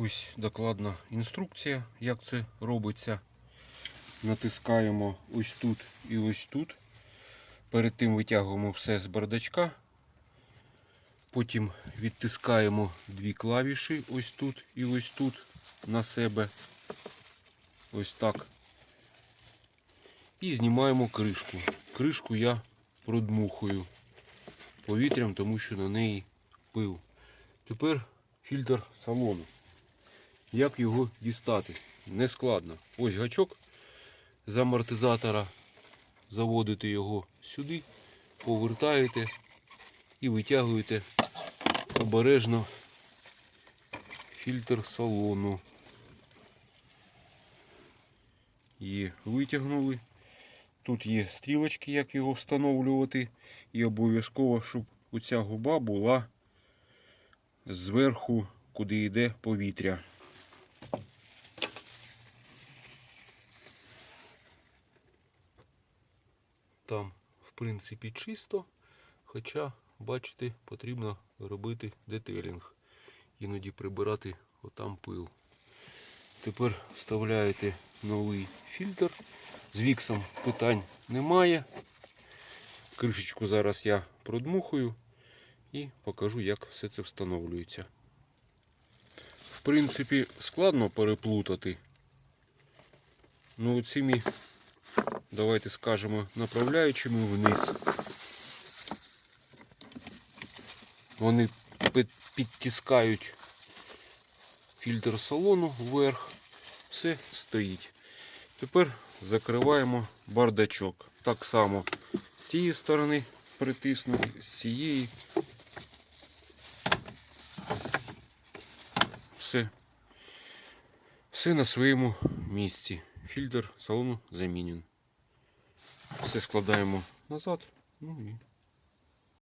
Ось докладна інструкція, як це робиться. Натискаємо ось тут і ось тут. Перед тим витягуємо все з бардачка. Потім відтискаємо дві клавіші ось тут і ось тут на себе. Ось так. І знімаємо кришку. Кришку я продмухую повітрям, тому що на неї пил. Тепер фільтр салону. Як його дістати? Нескладно. Ось гачок з амортизатора. Заводите його сюди, повертаєте і витягуєте обережно фільтр салону. Є, витягнули. Тут є стрілочки, як його встановлювати. І обов'язково, щоб оця губа була зверху, куди йде повітря. Там, в принципі, чисто. Хоча, бачите, потрібно робити детелінг. Іноді прибирати отам пил. Тепер вставляєте новий фільтр. З віксом питань немає. Кришечку зараз я продмухую і покажу, як все це встановлюється. В принципі, складно переплутати. Ну, цими, давайте скажемо, направляючими вниз. Вони підтискають фільтр салону вверх. Все стоїть. Тепер закриваємо бардачок. Так само з цієї сторони притиснути, з цієї. Все. Все на своєму місці. Фільтр салону замінен. Все складаємо назад. Ну і